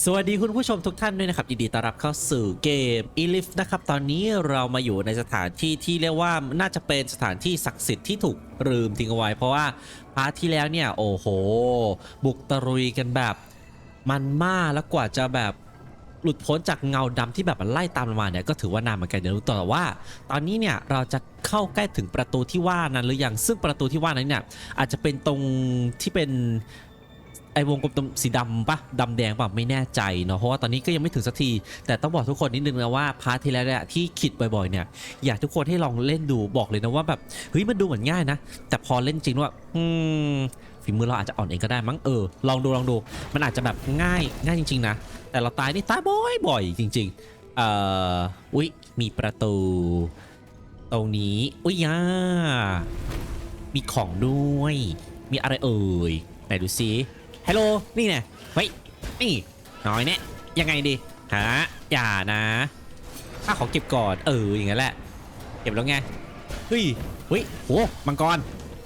สวัสดีคุณผู้ชมทุกท่านด้วยนะครับ ยินดีต้อนรับเข้าสู่เกม e l i f นะครับ ตอนนี้เรามาอยู่ในสถานที่ที่เรียกว่าน่าจะเป็นสถานที่ศักดิ์สิทธิ์ที่ถูกลืมทิ้งเอาไว้ เพราะว่าพาร์ทที่แล้วเนี่ย โอ้โห บุกตะรุยกันแบบ มันมากแล้วกว่าจะแบบหลุดพ้นจากเงาดำที่แบบมันไล่ตามมาเนี่ยก็ถือว่านานเหมือนกันเดี๋ยวรู้ต่อว่า ตอนนี้เนี่ยเราจะเข้าใกล้ถึงประตูที่ว่านั้นหรือยังซึ่งประตูที่ว่านั้นเนี่ยอาจจะเป็นตรงที่เป็น ไอวงกลมสีดำปะดำแดงปะไม่แน่ใจเนาะเพราะว่าตอนนี้ก็ยังไม่ถึงสักที แต่ต้องบอกทุกคนนิดนึงนะว่าพาร์ทที่แล้วเนี่ยที่คิดบ่อยๆเนี่ยอยากทุกคนให้ลองเล่นดูบอกเลยนะว่าแบบเฮ้ยมันดูเหมือนง่ายนะ แต่พอเล่นจริงว่าอืมฝีมือเราอาจจะอ่อนเองก็ได้มั้งเออลองดูลองดู มันอาจจะแบบง่ายง่ายจริง ๆ นะ แต่เราตายนี่ตายบ่อยๆจริง ๆ เอ่ออุ๊ยมีประตู ตรงนี้อุ๊ยย่ามีของด้วย มีอะไรเอ่ยไหนดูซิ ฮัลโหลนี่ไงเฮ้ยนี่น้อยเนี่ยยังไงดีฮะอย่านะข้าขอเก็บก่อนเอออย่างนั้นแหละเก็บแล้วไงเฮ้ยเฮ้ยโหมังกร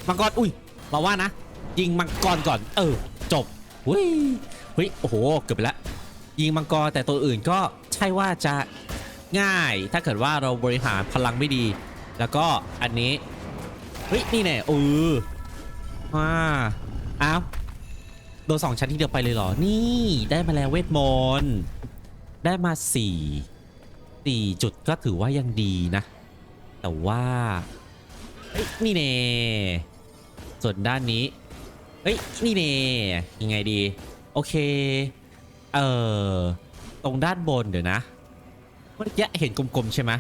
มังกรอุ้ยมาว่านะยิงมังกรก่อน เออ จบเฮ้ยเฮ้ยโอ้โหเกือบไปละยิงมังกรแต่ตัวอื่นก็ใช่ว่าจะง่าย ถ้าเกิดว่าเราบริหารพลังไม่ดี แล้วก็อันนี้เฮ้ยนี่แน่เออว้าอ้าว โดนสองชั้นที่เดียวไปเลยเหรอ นี่ได้มาแล้วเวทมนต์ ได้มาสี่สี่จุดก็ถือว่ายังดีนะ แต่ว่า เฮ้ย นี่เน่ส่วนด้านนี้ เฮ้ย นี่เน่ยังไงดี โอเค เอ่อ ตรงด้านบนเดี๋ยวนะเมื่อกี้เห็นกลมๆใช่ไหม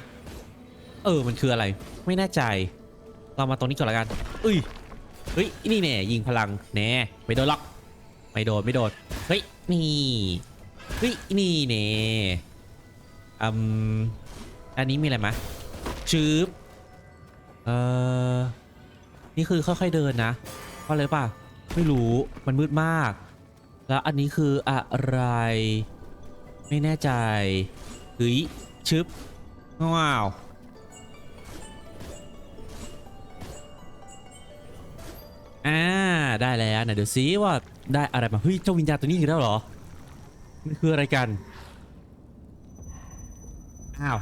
เออ มันคืออะไร ไม่แน่ใจ เรามาตรงนี้ก่อนละกัน อุ้ย เฮ้ย นี่แน่ยิงพลัง แน่ไม่โดนหรอก ไม่โดนไม่โดนเฮ้ยนี่เฮ้ยนี่เนี่อืมอันนี้มีอะไรไหมชืบเอ่อนี่คือค่อยๆเดินนะเพราะอะไรป่ะไม่รู้มันมืดมาก แล้วอันนี้คืออะไร ไม่แน่ใจเฮ้ยชึบว้าวอ่าได้แล้วไหนเดี๋ยวซิว่า ได้อะไรมาเฮ้ยเจ้าวิญญาณตัวนี้อีกแล้วเหรอมันคืออะไรกันอ้าว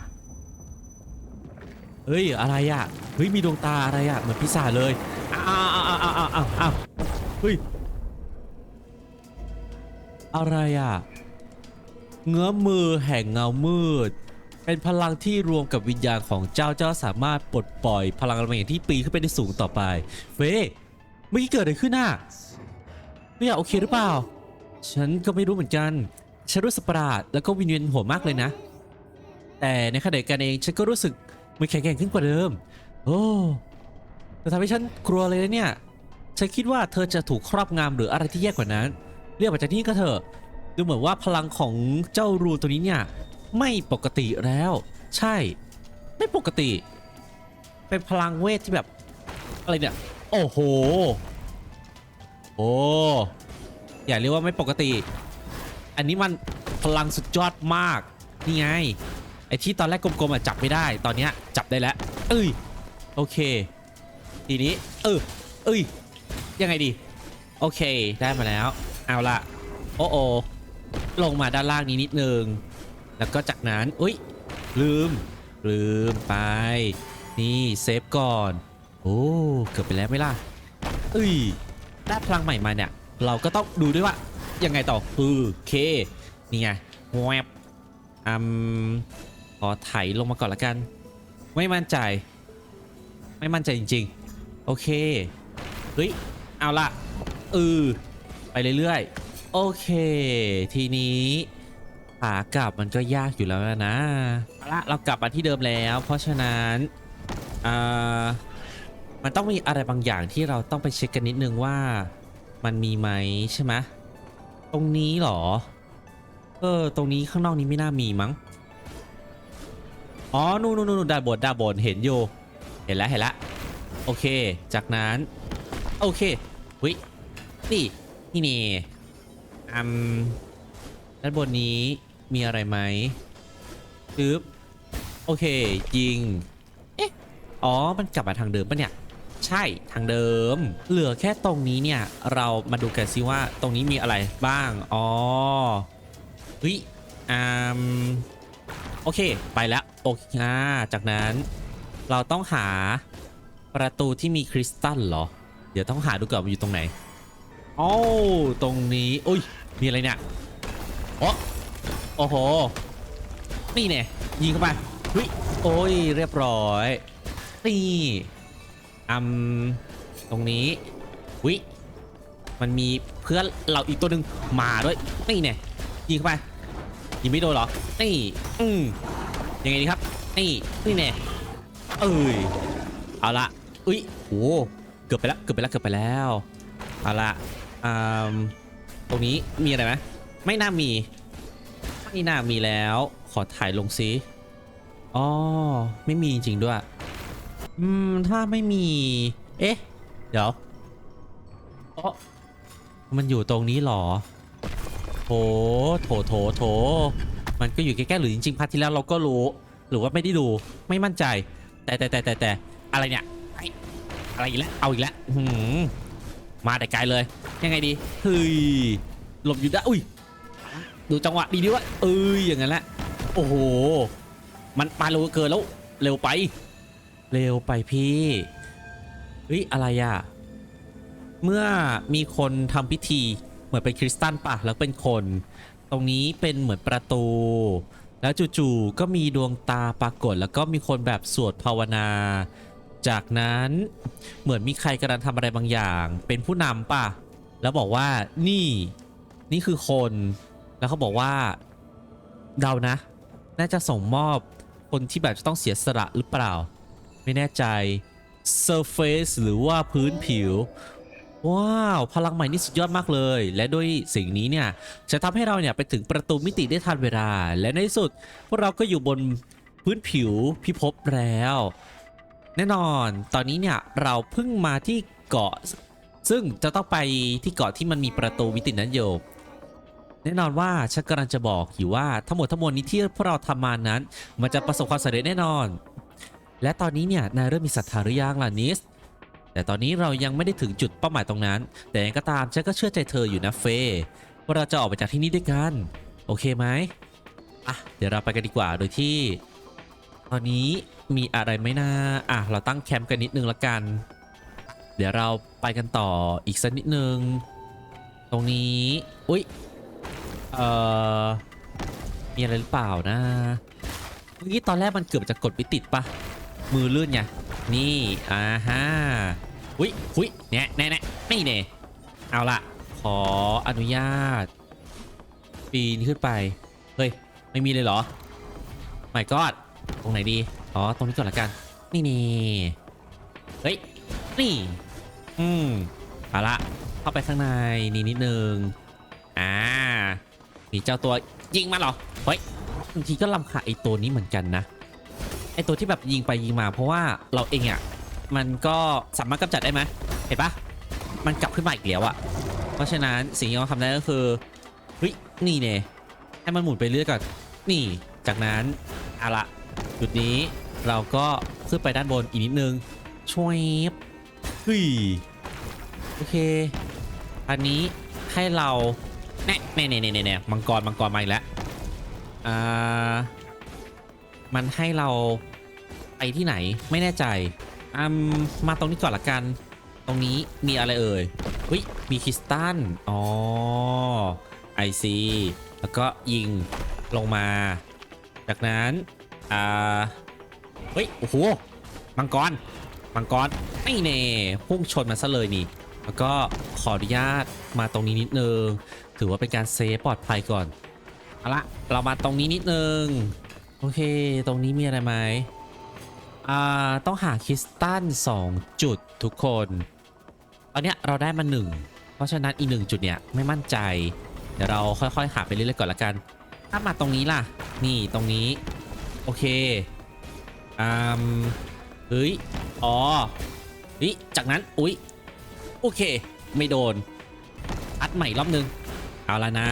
เฮ้ยอะไรอะเฮ้ยมีดวงตาอะไรอะเหมือนพิศาเลยอ้าวอ้าวอ้าวอ้าวอ้าวเฮ้ยอะไรอะเงื้อมือแห่งเงามืด เป็นพลังที่รวมกับวิญญาณของเจ้าเจ้าสามารถปลดปล่อยพลังอะไรบางอย่างที่ปีขึ้นไปได้สูงต่อไป เฟ้เมื่อกี้เกิดอะไรขึ้นน่ะ ไม่อยโอเคหรือเปล่า ฉันก็ไม่รู้เหมือนกัน ฉันรู้สึกประหลาดแล้วก็วินเวียนหัวมากเลยนะ แต่ในขณะเดียวกันเองฉันก็รู้สึกมันแข็งแกร่งขึ้นกว่าเดิม โอ้แต่ทำให้ฉันกลัวเลยนะเนี่ย ฉันคิดว่าเธอจะถูกครอบงำหรืออะไรที่แย่กว่านั้น เรียกมาจากที่นี่ก็เถอะ ดูเหมือนว่าพลังของเจ้ารูนตัวนี้เนี่ยไม่ปกติแล้ว ใช่ ไม่ปกติ เป็นพลังเวทที่แบบอะไรเนี่ย โอ้โห โอ้อย่าเรียกว่าไม่ปกติ อันนี้มันพลังสุดยอดมาก นี่ไง ไอ้ที่ตอนแรกกลมๆอะจับไม่ได้ ตอนเนี้ยจับได้แล้ว เอ้ย โอเค ทีนี้ เออ เอ้ย ยังไงดี โอเค ได้มาแล้ว เอาละโอ้โอลงมาด้านล่างนี้นิดนึง แล้วก็จากนั้น อุ้ย ลืม ลืมไป นี่ เซฟก่อน โอ้ เกือบไปแล้วไม่ล่ะเอ้ย ได้พลังใหม่มาเนี่ย เราก็ต้องดูด้วยว่ายังไงต่อเออโอเคนี่ไงแวบอืมขอไถลงมาก่อนละกัน ไม่มั่นใจ ไม่มั่นใจจริง ๆ โอเคเฮ้ยเอาละเออไปเรื่อยๆโอเค ทีนี้ขากลับมันก็ยากอยู่แล้วนะเอาละเรากลับมาที่เดิมแล้ว เพราะฉะนั้นอ่า มันต้องมีอะไรบางอย่างที่เราต้องไปเช็คกันนิดนึงว่ามันมีไหมใช่ไหมตรงนี้หรอ เออ ตรงนี้ข้างนอกนี้ไม่น่ามีมั้ง อ๋อ นู่นนู่นนู่นดาบนดาบนเห็นอยู่ เห็นแล้ว เห็นแล้วโอเค จากนั้น โอเควินี่นี่นี่อืมด้านบนนี้มีอะไรไหมปึ๊บ โอเค ยิง เอ๊ะ อ๋อ มันกลับมาทางเดิมปะเนี่ย ใช่ทางเดิม เหลือแค่ตรงนี้เนี่ย เรามาดูกันซิว่าตรงนี้มีอะไรบ้าง อ๋อเฮ้ยอ่าโอเค ไปแล้วโอเคอาจากนั้นเราต้องหาประตูที่มีคริสตัลเหรอ เดี๋ยวต้องหาดูก่อนอยู่ตรงไหนโอ้าวตรงนี้ อุ้ย มีอะไรเนี่ยโอ้โอ้โห นี่เนี่ยยิงเข้าไปเฮ้ย โอ้ย เรียบร้อย นี่ อืมตรงนี้วิมันมีเพื่อนเราอีกตัวหนึ่งมาด้วยนี่เนี่ยยิงเข้าไปยิงไม่โดนหรอนี่อืมยังไงดีครับนี่นี่แน่เอ้ยเอาละอุ้ยโอ้เกือบไปแล้วเกือบไปแล้วเกือบไปแล้วเอาละอืมตรงนี้มีอะไรไหมไม่น่ามีไม่น่ามีแล้ว ขอถ่ายลงซิอ๋อไม่มีจริงด้วย อืม ถ้าไม่มี เอ๊ะ เดี๋ยวอ๋อมันอยู่ตรงนี้เหรอ โถ โถ โถ โถ มันก็อยู่ใกล้ๆหรือจริงๆพาร์ทที่แล้วเราก็รู้ หรือว่าไม่ได้ดู ไม่มั่นใจ แต่แต่แต่แต่แต่อะไรเนี่ยไอ้อะไรอีกแล้ว เอาอีกแล้วอื้อหือมาแต่ไกลเลย ยังไงดี เฮ้ย หลบอยู่ได้ อุ้ย ดูจังหวะดีดีวะเอ้ย อย่างนั้นแหละ โอ้โห มันปาเร็วเกินแล้ว เร็วไป เร็วไปพี่เฮ้ยอะไรอะเมื่อมีคนทำพิธีเหมือนเป็นคริสตัลป่ะแล้วเป็นคน ตรงนี้เป็นเหมือนประตู แล้วจู่ๆก็มีดวงตาปรากฏ แล้วก็มีคนแบบสวดภาวนา จากนั้นเหมือนมีใครกำลังทำอะไรบางอย่าง เป็นผู้นำป่ะ แล้วบอกว่านี่นี่คือคน แล้วเขาบอกว่าเดานะ น่าจะส่งมอบคนที่แบบจะต้องเสียสละหรือเปล่า ไม่แน่ใจ surface หรือว่าพื้นผิว ว้าว พลังใหม่นี่สุดยอดมากเลย และด้วยสิ่งนี้เนี่ย จะทำให้เราเนี่ยไปถึงประตูมิติได้ทันเวลา และในที่สุด พวกเราก็อยู่บนพื้นผิวพิภพแล้ว แน่นอน ตอนนี้เนี่ยเราเพิ่งมาที่เกาะ ซึ่งจะต้องไปที่เกาะที่มันมีประตูมิตินั้นอยู่แน่นอนว่าฉันกำลังจะบอกอยู่ว่าทั้งหมดทั้งมวลนี้ที่พวกเราทำมานั้น มันจะประสบความสำเร็จแน่นอน และตอนนี้เนี่ยนายเริ่มมีศรัทธาหรือยังล่ะนิส แต่ตอนนี้เรายังไม่ได้ถึงจุดเป้าหมายตรงนั้น แต่ยังก็ตามฉันก็เชื่อใจเธออยู่นะเฟยว่าเราจะออกไปจากที่นี่ด้วยกัน โอเคไหมอะเดี๋ยวเราไปกันดีกว่าโดยที่ ตอนนี้มีอะไรไหมนะอะเราตั้งแคมป์กันนิดนึงละกัน เดี๋ยวเราไปกันต่ออีกสักนิดนึง ตรงนี้อุ๊ยเอ่อมีอะไรหรือเปล่านะเมื่อกี้ตอนแรกมันเกือบจะกดไม่ติดปะ มือลื่นไงนี่อ่าฮะหุยหุยเนี่ยแน่แน่นี่เน่เอาละขออนุญาต ปีนขึ้นไป เฮ้ย ไม่มีเลยเหรอไม่กอดตรงไหนดี อ๋อ ตรงนี้ก่อนละกัน นี่นี่เฮ้ย นี่ อืมเอาละเข้าไปข้างในนี่นิดนึง อ่ามีเจ้าตัวยิงมาเหรอ เฮ้ยบางทีก็ลำคาไอตัวนี้เหมือนกันนะ ไอตัวที่แบบยิงไปยิงมาเพราะว่าเราเองอะมันก็สามารถกำจัดได้ไหมเห็นปะมันกลับขึ้นมาอีกแล้วอะเพราะฉะนั้นสิ่งที่เราทำได้ก็คือเฮ้ยนี่เน่ให้มันหมุนไปเรื่อยก่อนนี่จากนั้นเอาละจุดนี้เราก็ขึ้นไปด้านบนอีกนิดนึงช่วยเฮ้ยโอเค อันนี้ให้เราแน่แน่แน่แน่แน่มังกรมังกรมาอีกแล้วอ่า มันให้เราไปที่ไหนไม่แน่ใจอืมมาตรงนี้ก่อนละกัน ตรงนี้มีอะไรเอ่ยเฮ้ยมีคริสตัลอ๋อไอซีแล้วก็ยิงลงมา จากนั้น อ่า เฮ้ย โอ้โห มังกร มังกรไม่เน่พุ่งชนมันซะเลยนี่ แล้วก็ขออนุญาตมาตรงนี้นิดนึง ถือว่าเป็นการเซฟปลอดภัยก่อน เอาละ เรามาตรงนี้นิดนึง โอเค ตรงนี้มีอะไรไหมอ่า ต้องหาคริสตัล2จุดทุกคน ตอนเนี้ยเราได้มา1เพราะฉะนั้นอีกหนึ่งจุดเนี่ย ไม่มั่นใจ เดี๋ยวเราค่อยๆหาไปเรื่อยๆก่อนละกัน ถ้ามาตรงนี้ล่ะ นี่ตรงนี้ โอเคอืมเฮ้ย อ๋อเฮ้ยจากนั้น อุ๊ย โอเค ไม่โดน อัดใหม่รอบนึง เอาละนะ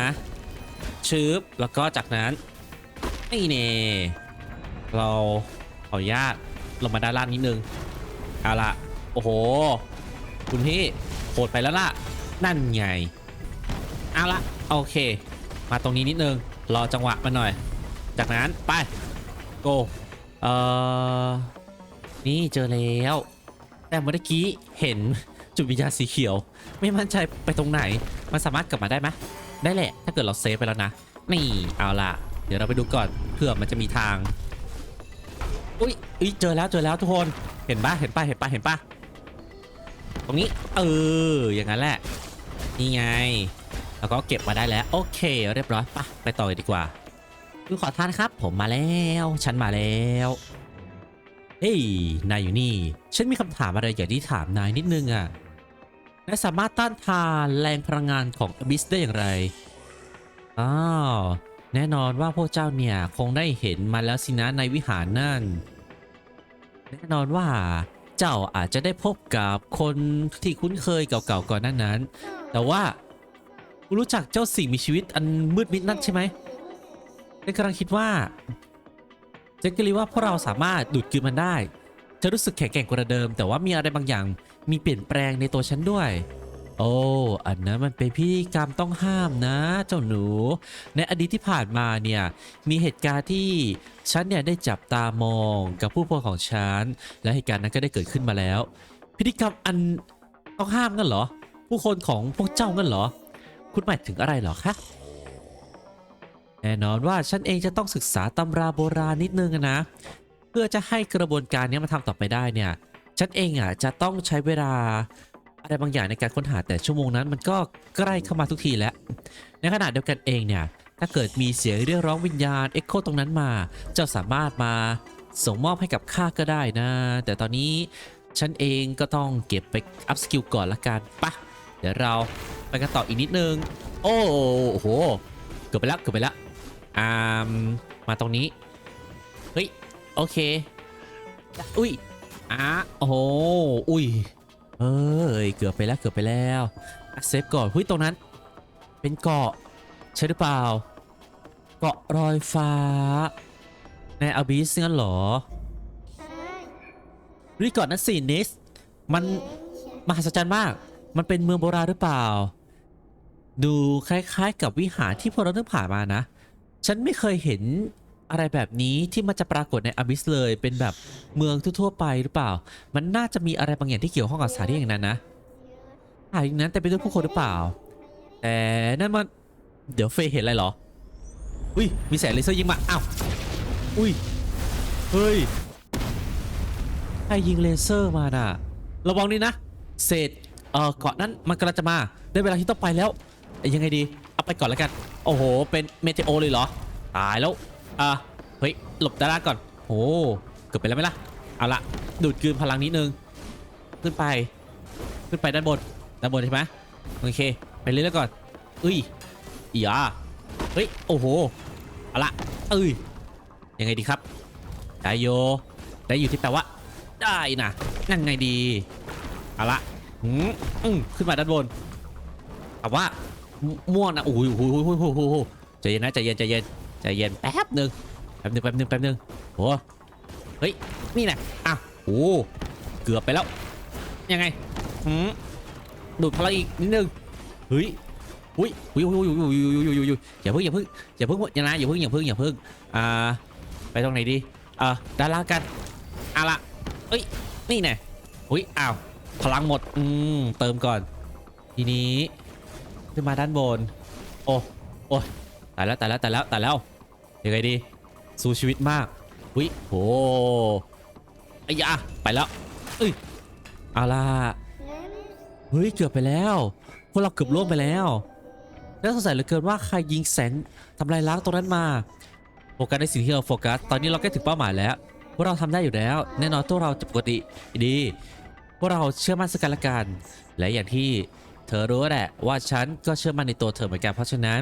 ชืบแล้วก็จากนั้น นี่เน่เราขออนุญาตลงมาด้านล่างนิดนึง เอาละโอ้โห คุณพี่โหดไปแล้วล่ะ นั่นไง เอาละโอเค มาตรงนี้นิดนึง รอจังหวะมันหน่อย จากนั้นไปโกเอ่อ นี่เจอแล้ว แต่เมื่อกี้เห็นจุดวิญญาณสีเขียว ไม่มั่นใจไปตรงไหน มันสามารถกลับมาได้ไหมได้แหละ ถ้าเกิดเราเซฟไปแล้วนะ นี่เอาละ เดี๋ยวเราไปดูก่อนเผื่อมันจะมีทาง อุ้ยอุ้ยเจอแล้วเจอแล้วทุกคน เห็นปะเห็นปะเห็นปะเห็นปะตรงนี้ เออ อย่างนั้นแหละ นี่ไง แล้วก็เก็บมาได้แล้ว โอเค เรียบร้อยปะไปต่อยดีกว่าคือขอทานครับ ผมมาแล้ว ฉันมาแล้วเฮ้ย นายอยู่นี่ ฉันมีคำถามอะไรอยากที่ถามนายนิดนึงอะ นายสามารถต้านทานแรงพลังงานของอบิสได้อย่างไร อ้าว แน่นอนว่าพวกเจ้าเนี่ยคงได้เห็นมาแล้วสินะในวิหารนั่น แน่นอนว่าเจ้าอาจจะได้พบกับคนที่คุ้นเคยเก่าๆก่อนหนั้นนั้น แต่ว่ารู้จักเจ้าสิ่งมีชีวิตอันมืดมิดนั่นใช่ไหมฉันกำลังคิดว่าฉันก็เลยว่าพวกเราสามารถดูดกลืนมันได้จะรู้สึกแข็งแกร่งกว่าเดิม แต่ว่ามีอะไรบางอย่างมีเปลี่ยนแปลงในตัวฉันด้วย อ้ อันนั้นมันเป็นพิธีกรรมต้องห้ามนะ เจ้าหนู ในอดีตที่ผ่านมาเนี่ย มีเหตุการณ์ที่ฉันเนี่ยได้จับตามองกับผู้พวกของฉัน และเหตุการณ์นั้นก็ได้เกิดขึ้นมาแล้ว พิธีกรรมอันต้องห้ามกันเหรอ ผู้คนของพวกเจ้ากันเหรอ คุณหมายถึงอะไรเหรอคะแน่นอนว่าฉันเองจะต้องศึกษาตำราโบราณนิดนึงนะ เพื่อจะให้กระบวนการนี้มาทำต่อไปได้เนี่ย ฉันเองอะจะต้องใช้เวลา อะไรบางอย่างในการค้นหาแต่ชั่วโมงนั้นมันก็ใกล้เข้ามาทุกทีแล้ว ในขณะเดียวกันเองเนี่ย ถ้าเกิดมีเสียงเรียกร้องวิญญาณเอ็กโคตรงนั้นมา เจ้าสามารถมาส่งมอบให้กับข้าก็ได้นะ แต่ตอนนี้ฉันเองก็ต้องเก็บไปอัพสกิลก่อนละกันปะเดี๋ยวเราไปกันต่ออีกนิดนึง โอ้โห เกือบไปแล้วเกือบไปแล้วอ่ามาตรงนี้ เฮ้ย โอเค อุ้ยอะโอ้โอุ้ย เอ้ยเกือบไปแล้วเกือบไปแล้วเซฟก่อนหุ้ยตรงนั้น เป็นเกาะใช่หรือเปล่า เกาะรอยฟ้า ในอาบิสงั้นเหรอรีก่อนนะสินิสมันมหัศจรรย์มาก มันเป็นเมืองโบราณหรือเปล่า ดูคล้ายๆ กับวิหารที่พวกเราเพิ่งผ่านมานะ ฉันไม่เคยเห็น อะไรแบบนี้ที่มันจะปรากฏในอบิสเลย เป็นแบบเมืองทั่วๆไปหรือเปล่า มันน่าจะมีอะไรบางอย่างที่เกี่ยวข้องกับสถานที่อย่างนั้นนะสถานที่นั้นแต่เป็นด้วยผู้คนหรือเปล่า แต่นั่นมันเดี๋ยวเฟยเห็นอะไรเหรอ อุ้ยมีแสงเลเซอร์ยิงมาอ้าวอุ้ยเฮ้ยใครยิงเลเซอร์มาน่ะ ระวังนี่นะเศษเอ่อเกาะนั้นมันกำลังจะมาได้เวลาที่ต้องไปแล้วยังไงดี เอาไปก่อนแล้วกัน โอ้โห เป็นเมเทโอเลยเหรอ ตายแล้ว อะเฮ้ยหลบดาราก่อนโอ้เกือบไปแล้วไหมล่ะเอาละดูดกลืนพลังนิดนึงขึ้นไป ขึ้นไปด้านบนด้านบนใช่ไหมโอเค ไปเรื่อยๆก่อนอุ้ยอีอะเฮ้ยโอ้โหเอาละเอ้ยยังไงดีครับได้โยได้อยู่ที่แปลว่า ได้นะยังไงดีเอาละหืมอืมขึ้นมาด้านบนแต่ว่าม่ม่วงนะโอ้โอ้ยโอ้ยโอ้ยโอ้ยโอ้ยโอ้ยใจเย็นนะใจเย็นใจเย็น ใจเย็นแป๊บหนึ่งแป๊บหนึ่งแป๊บหนึ่งแป๊บหนึ่งโอ้เฮ้ยนี่นะอ้าวโอ้เกือบไปแล้ว ยังไงหืมดูดพลังอีกนิดนึงเฮ้ยอุ้ยอุ้ยอุ้ยอุ้ยอุ้ยอุ้ยอุ้ยอุ้ยอย่าเพิ่งอย่าเพิ่งอย่าเพิ่งอย่านะอย่าเพิ่งอย่าเพิ่งอย่าเพิ่งอ่าไปตรงไหนดีอ่าด้านล่างกันเอาละเอ้ยนี่แน่อุ้ยอ้าวพลังหมดอืมเติมก่อน ทีนี้ขึ้นมาด้านบน โอ้โอ้ตายแล้วตายแล้วตายแล้วตายแล้ว ยังไงดี สู้ชีวิตมากอุ้ยโหไอ้ยาไปแล้วเอ้ยเอาล่ะเฮ้ย เกือบไปแล้ว พวกเราเกือบล่วงไปแล้วน่าสงสัยเหลือเกินว่าใครยิงแสงทำลายล้างตรงนั้นมาโฟกัสในสิ่งที่เราโฟกัส ตอนนี้เราใกล้ถึงเป้าหมายแล้ว พวกเราทำได้อยู่แล้ว แน่นอนตัวเราจะปกติดี พวกเราเชื่อมั่นซึ่งกันละกัน และอย่างที่เธอรู้แหละว่าฉันก็เชื่อมั่นในตัวเธอเหมือนกัน เพราะฉะนั้น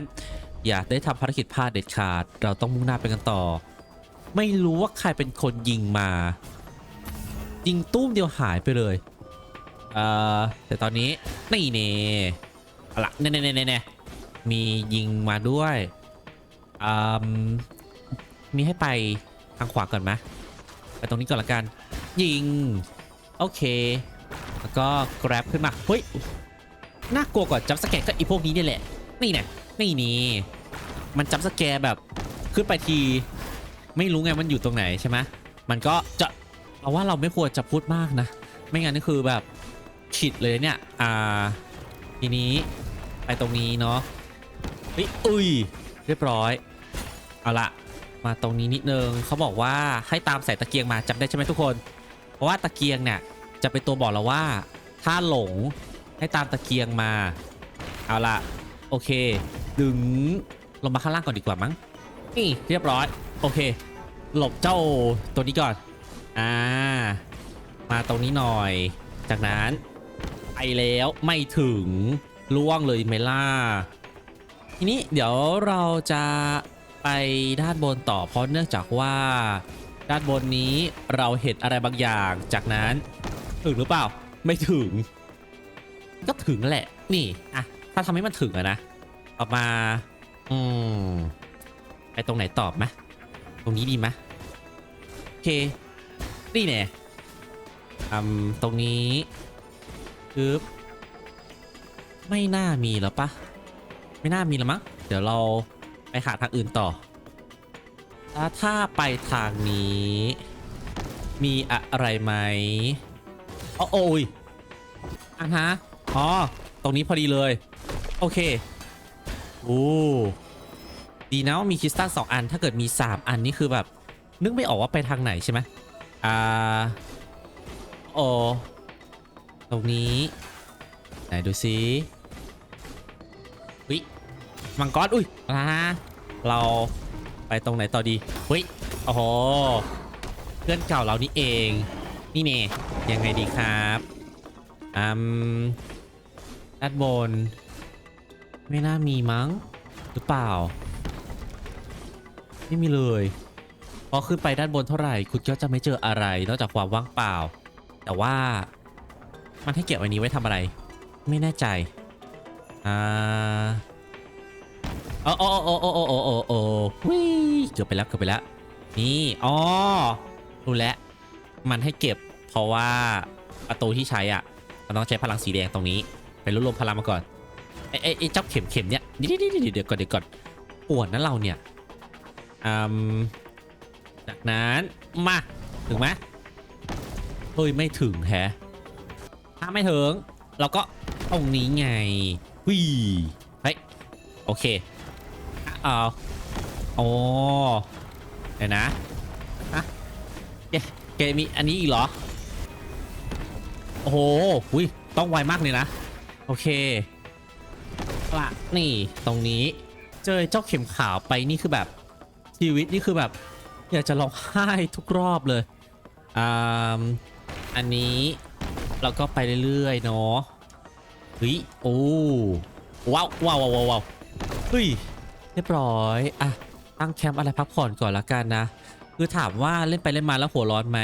อย่าได้ทำภารกิจพลาดเด็ดขาด เราต้องมุ่งหน้าไปกันต่อ ไม่รู้ว่าใครเป็นคนยิงมา ยิงตุ้มเดียวหายไปเลยเอ่อแต่ตอนนี้นี่เน่เอาละเน่เน่เน่เน่มียิงมาด้วยอืมมีให้ไปทางขวาก่อนไหมไปตรงนี้ก่อนละกัน ยิง โอเค แล้วก็ grab ขึ้นมา เฮ้ย น่ากลัวกว่าจับสแกนก็อีพวกนี้นี่แหละ นี่แน่ นี่นี่มันจับสแกร์แบบขึ้นไปที ไม่รู้ไงมันอยู่ตรงไหนใช่ไหมมันก็จะเอาว่าเราไม่ควรจะพูดมากนะ ไม่งั้นนี่คือแบบฉิดเลยเนี่ย อ่า ทีนี้ไปตรงนี้เนาะเฮ้ยอุ้ย เรียบร้อย เอาละมาตรงนี้นิดนึงเขาบอกว่าให้ตามสายตะเกียงมาจำได้ใช่ไหมทุกคน เพราะว่าตะเกียงเนี่ยจะเป็นตัวบอกเราว่า ถ้าหลงให้ตามตะเกียงมา เอาละโอเค ดึงลงมาข้างล่างก่อนดีกว่ามั้งนี่เรียบร้อย โอเค หลบเจ้าตัวนี้ก่อน อ่า มาตรงนี้หน่อย จากนั้นไปแล้วไม่ถึงล่วงเลยเมล่า ทีนี้เดี๋ยวเราจะไปด้านบนต่อเพราะเนื่องจากว่าด้านบนนี้เราเห็นอะไรบางอย่าง จากนั้นถึงหรือเปล่า ไม่ถึง ก็ถึงแหละ นี่ อะ ถ้าทำให้มันถึงอะนะ ออกมา อืม ไปตรงไหนตอบไหมตรงนี้ดีไหมโอเค นี่แน่อืมตรงนี้ปึ๊บไม่น่ามีแล้วปะ ไม่น่ามีแล้วมั้ง เดี๋ยวเราไปหาทางอื่นต่อ แล้วถ้าไปทางนี้ มีอะไรไหมอ๋อโอ้ยอะฮะ อ๋อ ตรงนี้พอดีเลย โอเค โอ้ดีนะว่ามีคริสตัลสองอันถ้าเกิดมี3อันนี่คือแบบ นึกไม่ออกว่าไปทางไหนใช่ไหมอ่าโอตรงนี้ ไหนดูซิวิมังกรอุ้ยอ่าเราไปตรงไหนต่อดีเฮ้ยโอ้โหเพื่อนเก่าเรานี่เอง นี่เน่ยังไงดีครับอืมด้านบน ไม่น่ามีมั้ง หรือเปล่า ไม่มีเลยพอขึ้นไปด้านบนเท่าไหร่ คุณก็จะไม่เจออะไร นอกจากความว่างเปล่า แต่ว่ามันให้เก็บไว้นี้ไว้ทำอะไร ไม่แน่ใจ อ่าโอ้โอ้โอ้โอ้โอ้โอ้โอ้โอ้วิเกือบไปแล้วเกือบไปแล้ว นี่อ๋อรู้แล้ว มันให้เก็บ เพราะว่าประตูที่ใช้อะ มันต้องใช้พลังสีแดงตรงนี้ไปรวบรวมพลังมาก่อน ไอ้ไอ้ไอ้เจ้าเข็มเข็มเนี่ยเดี๋ยวเดี๋ยวเดี๋ยวก่อนเดี๋ยวก่อนปวดนะเราเนี่ยอืมจากนั้นมาถึงไหมเฮ้ยไม่ถึงแฮะถ้าไม่ถึง เราก็ตรงนี้ไงวิเฮ้ยโอเคเอาโอ้เดี๋ยวนะอะแกแกมีอันนี้อีกเหรอ โอ้โหอุ้ยต้องไวมากเลยนะ โอเค ละนี่ตรงนี้ เจอเจ้าเข็มขาวไปนี่คือแบบชีวิตนี่คือแบบอยากจะร้องไห้ทุกรอบเลยอ่าอันนี้เราก็ไปเรื่อยๆเนาะเฮ้ยโอ้ว้าวว้าวว้าวว้าวเฮ้ยเรียบร้อยอะตั้งแคมป์อะไรพักผ่อนก่อนละกันนะ คือถามว่าเล่นไปเล่นมาแล้วหัวร้อนไหม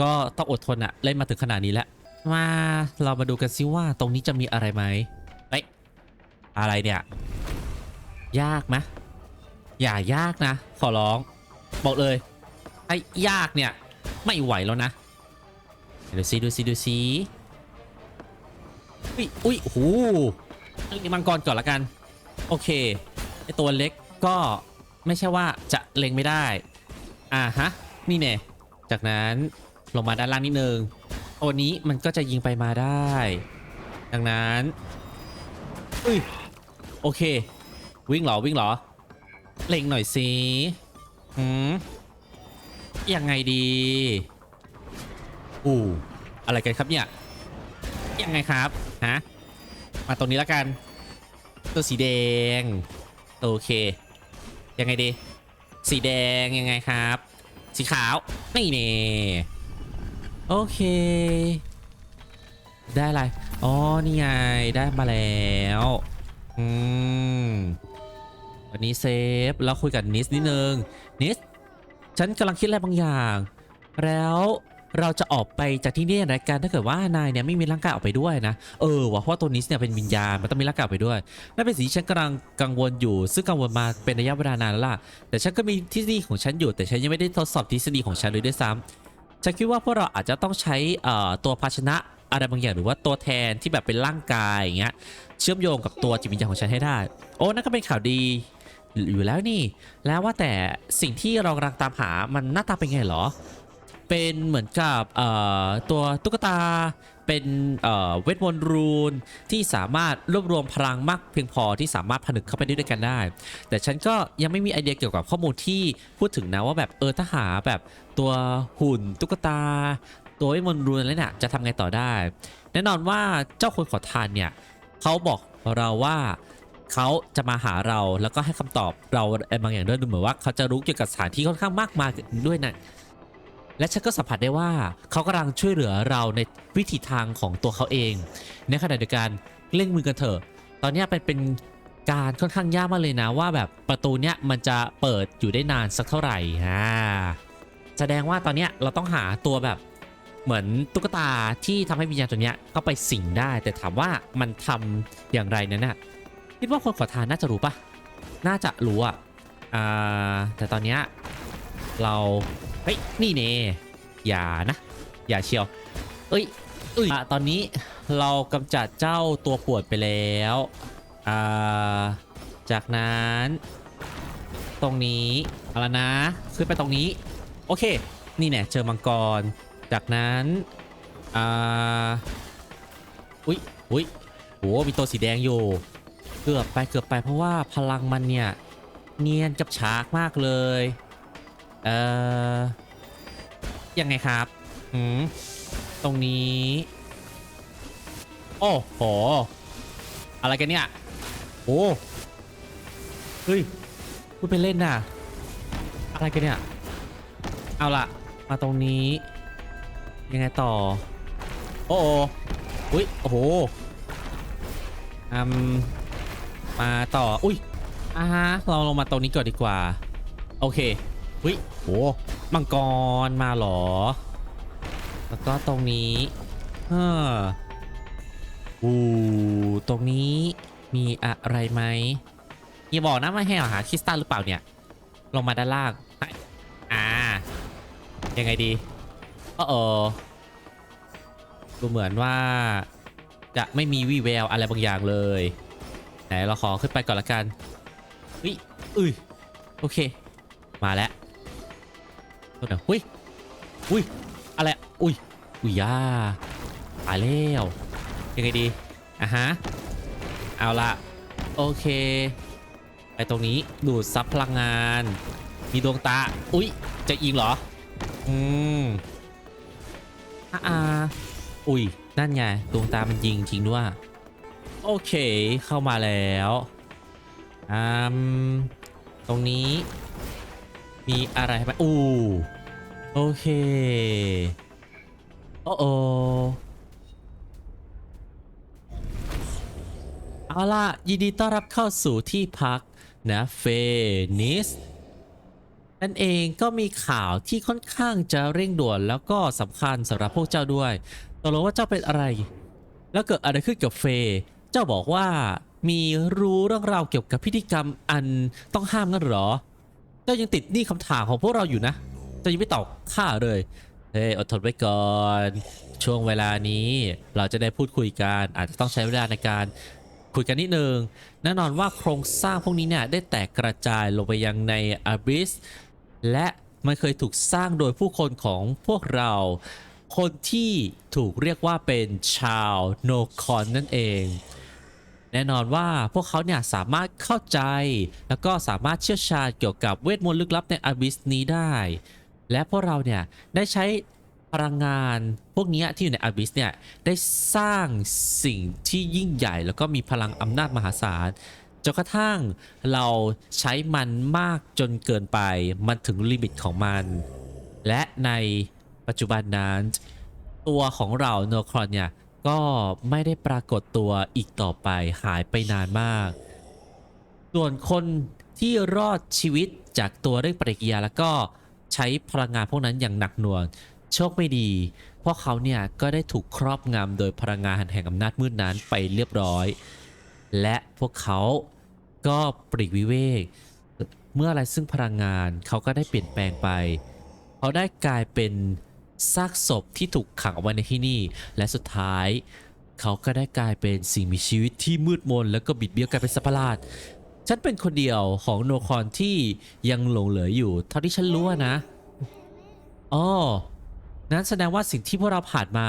ก็ต้องอดทนอะเล่นมาถึงขนาดนี้แล้วมาเรามาดูกันซิว่าตรงนี้จะมีอะไรไหม อะไรเนี่ย ยากไหมอย่ายากนะ ขอร้อง บอกเลย ไอ้ยากเนี่ย ไม่ไหวแล้วนะดูซิดูซิดูซิอุ้ยอุ้ยโอ้โหเล่นมังกรก่อนละกัน โอเคไอตัวเล็กก็ไม่ใช่ว่าจะเล็งไม่ได้ อ่าฮะ นี่เน่จากนั้นลงมาด้านล่างนิดนึงตัวนี้มันก็จะยิงไปมาได้ ดังนั้นอุ้ย โอเค วิ่งเหรอวิ่งเหรอ เล็งหน่อยสิหืมยังไงดีอู้อะไรกันครับเนี่ย ยังไงครับฮะมาตรงนี้แล้วกัน ตัวสีแดง โอเค ยังไงดี สีแดงยังไงครับ สีขาวนี่เน่โอเค ได้อะไร อ๋อ นี่ไง ได้มาแล้ว อืมวันนี้เซฟแล้วคุยกับนิสนิดนึง นิส ฉันกำลังคิดอะไรบางอย่าง แล้วเราจะออกไปจากที่นี่นะกันถ้าเกิดว่านายเนี่ยไม่มีร่างกายออกไปด้วยนะ เออว่ะเพราะตัวนิสเนี่ยเป็นวิญญาณมันต้องมีร่างกายออกไปด้วยนั่นเป็นสิ่งที่ฉันกำลังกังวลอยู่ ซึ่งกังวลมาเป็นระยะเวลานานแล้วล่ะ แต่ฉันก็มีทฤษฎีของฉันอยู่ แต่ฉันยังไม่ได้ทดสอบทฤษฎีของฉันเลยด้วยซ้ำฉันคิดว่าพวกเราอาจจะต้องใช้เอ่อตัวภาชนะ อะไรบางอย่างหรือว่าตัวแทนที่แบบเป็นร่างกายอย่างเงี้ยเชื่อมโยงกับตัวจิตวิญญาณของฉันให้ได้ โอ้นั่นก็เป็นข่าวดีอยู่แล้วนี่ แล้วว่าแต่สิ่งที่เรากำลังตามหามันหน้าตาเป็นไงหรอ เป็นเหมือนกับตัวตุ๊กตาเป็นเอ่อเวทมนต์รูนที่สามารถรวบรวมพลังมากเพียงพอที่สามารถผนึกเข้าไปด้วยกันได้ แต่ฉันก็ยังไม่มีไอเดียเกี่ยวกับข้อมูลที่พูดถึงนะว่าแบบเออถ้าหาแบบตัวหุ่นตุ๊กตา ตัวเวทมนต์รูนแล้วเนี่ยจะทำไงต่อได้ แน่นอนว่าเจ้าคนขอทานเนี่ยเขาบอกเราว่าเขาจะมาหาเราแล้วก็ให้คำตอบเราบางอย่างด้วยดูเหมือนว่าเขาจะรู้เกี่ยวกับสถานที่ค่อนข้างมากมายด้วยนะและฉันก็สัมผัสได้ว่าเขากำลังช่วยเหลือเราในวิถีทางของตัวเขาเอง ในขณะเดียวกันเร่งมือกันเถอะ ตอนนี้เป็นเป็นการค่อนข้างยากมากเลยนะว่าแบบประตูเนี้ยมันจะเปิดอยู่ได้นานสักเท่าไหร่อ่าแสดงว่าตอนเนี้ยเราต้องหาตัวแบบ เหมือนตุ๊กตาที่ทำให้วิญญาณตัวเนี้ยเข้าไปสิงได้ แต่ถามว่ามันทำอย่างไรนั้นน่ะคิดว่าคนขอทานน่าจะรู้ปะน่าจะรู้อะแต่ตอนเนี้ยเราเฮ้ยนี่เนอย่านะ อย่าเชียว เอ้ยเอ้ยอตอนนี้เรากำจัดเจ้าตัวปวดไปแล้วจากนั้น ตรงนี้เอาละนะ ขึ้นไปตรงนี้ โอเค นี่แน่เจอมังกร จากนั้นอ่าอุ้ยอุ้ยโหมีตัวสีแดงอยู่เกือบไปเกือบไปเพราะว่าพลังมันเนี่ยเนียนกับฉากมากเลยเอ่อยังไงครับหืมตรงนี้ โอ้โห อะไรกันเนี่ยโอ้เฮ้ยพูดไปเล่นน่ะ อะไรกันเนี่ย เอาล่ะ มาตรงนี้ ยังไงต่อ โอ้โหอุ้ยโอ้โหอืมมาต่อ อุ้ยอ่าฮะเราลงมาตรงนี้ก่อนดีกว่า โอเคอุ้ยโหมังกรมาเหรอ แล้วก็ตรงนี้เฮ้ออูตรงนี้มีอะไรไหมอย่าบอกนะมาให้หาคริสตัลหรือเปล่าเนี่ย ลงมาด้านล่างเฮ้ยอ่ายังไงดี เออเอดูเหมือนว่าจะไม่มีวี่แววอะไรบางอย่างเลย ไหนเราขอขึ้นไปก่อนละกันอุ้ยอุ้ยโอเค มาแล้วตัวไหนอุ้ยอุ้ยอะไรอุ้ยอุ้ยย่าตายแล้วยังไงดีอะฮะเอาละโอเค ไปตรงนี้ดูดซับพลังงาน มีดวงตา อุ้ยจะยิงเหรอ อืม อ่าอาอุ้ย นั่นไงดวงตามันยิงจริงด้วย โอเค เข้ามาแล้วอืมตรงนี้ มีอะไรไหมอู้ โอเค โอ้โอเอาล่ะ ยินดีต้อนรับเข้าสู่ที่พักนะ เฟนิส นั่นเองก็มีข่าวที่ค่อนข้างจะเร่งด่วนแล้วก็สำคัญสำหรับพวกเจ้าด้วยตกลงว่าเจ้าเป็นอะไร แล้วเกิดอะไรขึ้นกับเฟย์เจ้าบอกว่ามีรู้เรื่องราวเกี่ยวกับพิธีกรรมอันต้องห้ามงั้นหรอ เจ้ายังติดหนี่คำถามของพวกเราอยู่นะเจ้ายังไม่ตอบข้าเลยเฮ้ยอดทนไว้ก่อน ช่วงเวลานี้เราจะได้พูดคุยกันอาจจะต้องใช้เวลาในการคุยกันนิดนึงแน่นอนว่าโครงสร้างพวกนี้เนี่ยได้แตกกระจายลงไปยังในอาบิส และมันเคยถูกสร้างโดยผู้คนของพวกเรา คนที่ถูกเรียกว่าเป็นชาวโนคอนนั่นเอง แน่นอนว่าพวกเขาเนี่ยสามารถเข้าใจ แล้วก็สามารถเชี่ยวชาญเกี่ยวกับเวทมนต์ลึกลับในอาบิสนี้ได้ และพวกเราเนี่ยได้ใช้พลังงานพวกนี้ที่อยู่ในอาบิสเนี่ยได้สร้างสิ่งที่ยิ่งใหญ่ แล้วก็มีพลังอำนาจมหาศาล จนกระทั่งเราใช้มันมากจนเกินไปมันถึงลิมิตของมัน และในปัจจุบันนั้น ตัวของเราโนครอนเนี่ย ก็ไม่ได้ปรากฏตัวอีกต่อไปหายไปนานมาก ส่วนคนที่รอดชีวิตจากตัวเรื่องปฏิกิริยาแล้วก็ใช้พลังงานพวกนั้นอย่างหนักหน่วงโชคไม่ดี เพราะเขาเนี่ยก็ได้ถูกครอบงำโดยพลังงานแห่งอำนาจมืดนั้นไปเรียบร้อย และพวกเขาก็ปลีกวิเวก เมื่ออะไรซึ่งพลังงานเขาก็ได้เปลี่ยนแปลงไป เขาได้กลายเป็นซากศพที่ถูกขังเอาไว้ในที่นี่ และสุดท้าย เขาก็ได้กลายเป็นสิ่งมีชีวิตที่มืดมน แล้วก็บิดเบี้ยวกลายเป็นสัตว์ประหลาด ฉันเป็นคนเดียวของโนคอนที่ยังหลงเหลืออยู่ เท่าที่ฉันรู้นะอ๋อนั้นแสดงว่าสิ่งที่พวกเราผ่านมา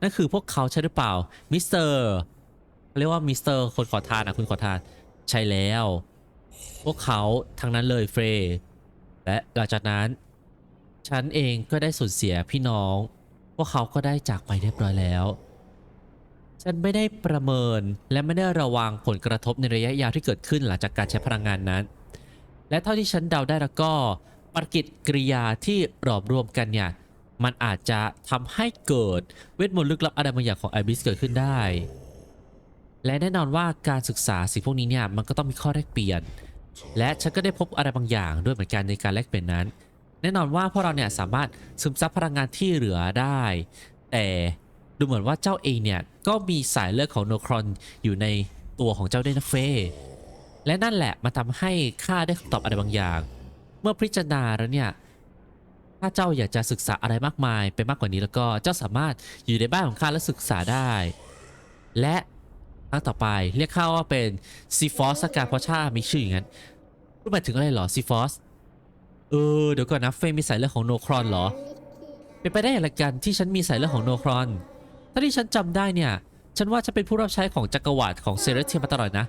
นั่นคือพวกเขาใช่หรือเปล่า มิสเตอร์ เรียกว่ามิสเตอร์คนขอทานนะคุณขอทานใช่แล้ว พวกเขาทั้งนั้นเลยเฟร์และหลังจากนั้น ฉันเองก็ได้สูญเสียพี่น้อง พวกเขาก็ได้จากไปเรียบร้อยแล้ว ฉันไม่ได้ประเมินและไม่ได้ระวังผลกระทบในระยะยาวที่เกิดขึ้นหลังจากการใช้พลังงานนั้น และเท่าที่ฉันเดาได้แล้วก็ปฏิกิริยาที่หลอมรวมกันเนี่ยมันอาจจะทำให้เกิดเวทมนต์ลึกลับอะไรบางอย่างของไอบิสเกิดขึ้นได้ และแน่นอนว่าการศึกษาสิ่งพวกนี้เนี่ยมันก็ต้องมีข้อแลกเปลี่ยน และฉันก็ได้พบอะไรบางอย่างด้วยเหมือนกันในการแลกเปลี่ยนนั้น แน่นอนว่าพวกเราเนี่ยสามารถซึมซับพลังงานที่เหลือได้ แต่ดูเหมือนว่าเจ้าเองเนี่ยก็มีสายเลือดของโนครอนอยู่ในตัวของเจ้าเดนเฟและนั่นแหละมาทำให้ข้าได้คำตอบอะไรบางอย่าง เมื่อพิจารณาแล้วเนี่ยถ้าเจ้าอยากจะศึกษาอะไรมากมายไปมากกว่านี้แล้วก็เจ้าสามารถอยู่ในบ้านของข้าและศึกษาได้ และ รั้งต่อไปเรียกเข้าว่าเป็นซีฟอสกาพราะชามีชื่ออย่างนั้นรู้หมายถึงอะไรเหรอซีฟอสเออเดี๋ยวก่อนนะเฟรมมีสายเลือดของโนครอนเหรอ เป็นไปได้อย่างไรกันที่ฉันมีสายเลือดของโนครอนถ้าที่ฉันจำได้เนี่ย ฉันว่าฉันเป็นผู้รับใช้ของจักรวรรดิของเซเรเทียมาตลอดนะ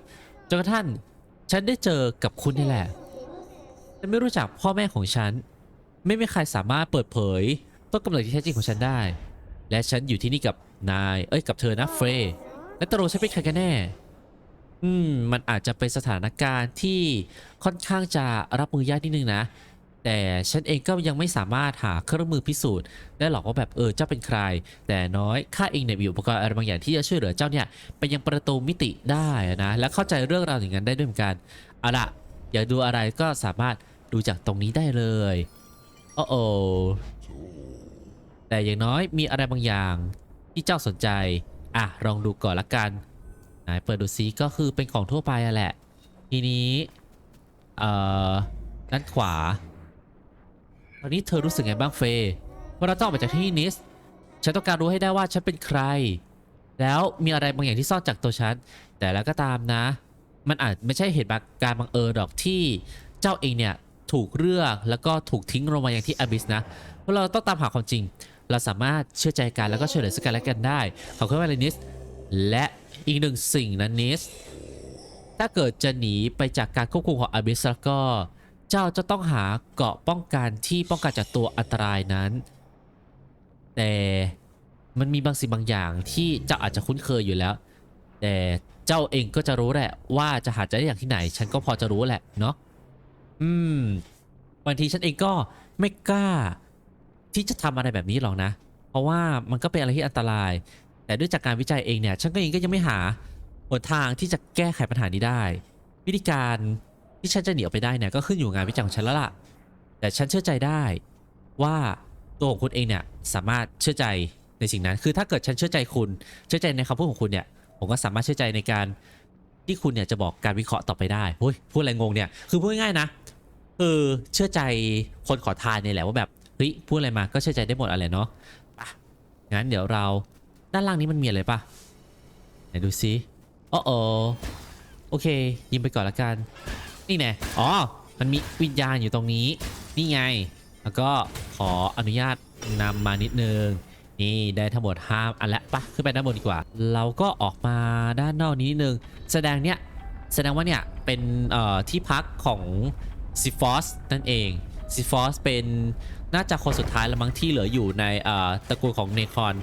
จนกระทั่งฉันได้เจอกับคุณนี่แหละฉันไม่รู้จักพ่อแม่ของฉัน ไม่มีใครสามารถเปิดเผยต้นกำเนิดที่แท้จริงของฉันได้ และฉันอยู่ที่นี่กับนาย เอ้ยกับเธอนะเฟย์ และตกลงฉันเป็นใครกันแน่ อืม มันอาจจะเป็นสถานการณ์ที่ค่อนข้างจะรับมือยากนิดนึงนะ แต่ฉันเองก็ยังไม่สามารถหาเครื่องมือพิสูจน์ได้หรอกว่าแบบเออเจ้าเป็นใคร แต่น้อยข้าเองเนี่ยมีอุปกรณ์อะไรบางอย่างที่จะช่วยเหลือเจ้าเนี่ยไปยังประตูมิติได้นะ และเข้าใจเรื่องราวอย่างนั้นได้ด้วยเหมือนกัน เอาละอยากดูอะไรก็สามารถดูจากตรงนี้ได้เลยโอ้โอแต่อย่างน้อยมีอะไรบางอย่างที่เจ้าสนใจ อะลองดูก่อนละกันไหนเปิดดูซิก็คือเป็นของทั่วไปอะแหละ ทีนี้เอ่อด้านขวา ตอนนี้เธอรู้สึกไงบ้างเฟย์ว่าเราต้องออกมาจากที่นิสฉันต้องการรู้ให้ได้ว่าฉันเป็นใคร แล้วมีอะไรบางอย่างที่ซ่อนจากตัวฉัน แต่แล้วก็ตามนะ มันอาจไม่ใช่เหตุการณ์บังเอิญหรอกที่เจ้าเองเนี่ยถูกเลือกแล้วก็ถูกทิ้งลงมาอย่างที่อบิสนะเพราะเราต้องตามหาความจริง เราสามารถเชื่อใจกันแล้วก็ช่วยเหลือซึ่งกันและกันได้ขอบคุณมากเลยนิสและอีกหนึ่งสิ่งนะนิสถ้าเกิดจะหนีไปจากการควบคุมของอาบิสแล้วก็เจ้าจะต้องหาเกาะป้องกันที่ป้องกันจากตัวอันตรายนั้น แต่มันมีบางสิ่งบางอย่างที่เจ้าอาจจะคุ้นเคยอยู่แล้ว แต่เจ้าเองก็จะรู้แหละ ว่าจะหาจะได้อย่างที่ไหน ฉันก็พอจะรู้แหละเนาะอืมบางทีฉันเองก็ไม่กล้า ที่จะทำอะไรแบบนี้หรอกนะ เพราะว่ามันก็เป็นอะไรที่อันตราย แต่ด้วยจากการวิจัยเองเนี่ยฉันก็เองก็ยังไม่หาหนทางที่จะแก้ไขปัญหานี้ได้ วิธีการที่ฉันจะหนีออกไปได้เนี่ยก็ขึ้นอยู่งานวิจัยของฉันแล้วล่ะ แต่ฉันเชื่อใจได้ว่าตัวของคุณเองเนี่ยสามารถเชื่อใจในสิ่งนั้น คือถ้าเกิดฉันเชื่อใจคุณเชื่อใจในคำพูดของคุณเนี่ยผมก็สามารถเชื่อใจในการที่คุณเนี่ยจะบอกการวิเคราะห์ต่อไปได้เฮ้ยพูดอะไรงงเนี่ยคือพูดง่ายๆนะคือเชื่อใจคนขอทานเนี่ยแหละว่าแบบ เฮ้ยพูดอะไรมาก็เชื่อใจได้หมดอะไรเนาะอะงั้นเดี๋ยวเราด้านล่างนี้มันมีอะไรปะไหนดูซิอ๋อโอโอเค ยิงไปก่อนละกัน นี่แน่อ๋อ มันมีวิญญาณอยู่ตรงนี้ นี่ไง แล้วก็ขออนุญาตนำมานิดนึง นี่ได้ทั้งหมด5อันละปะขึ้นไปด้านบนดีกว่า เราก็ออกมาด้านนอกนี้นิดนึง แสดงเนี่ยแสดงว่าเนี่ยเป็นที่พักของซิฟอสนั่นเองซิฟอสเป็น น่าจะคนสุดท้ายละมั้งที่เหลืออยู่ในเอ่อตระกูลของเนคอน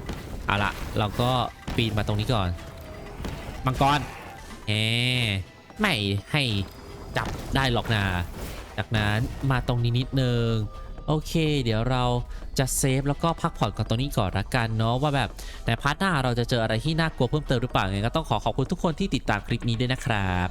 เอาละเราก็ปีนมาตรงนี้ก่อน มังกรแหมไม่ให้จับได้หรอกนะจากนั้นมาตรงนี้นิดนึงโอเค เดี๋ยวเราจะเซฟแล้วก็พักผ่อนกันตรงนี้ก่อนละกันเนาะว่าแบบในพาร์ทหน้าเราจะเจออะไรที่น่ากลัวเพิ่มเติมหรือเปล่าไงก็ต้องขอขอบคุณทุกคนที่ติดตามคลิปนี้ด้วยนะครับ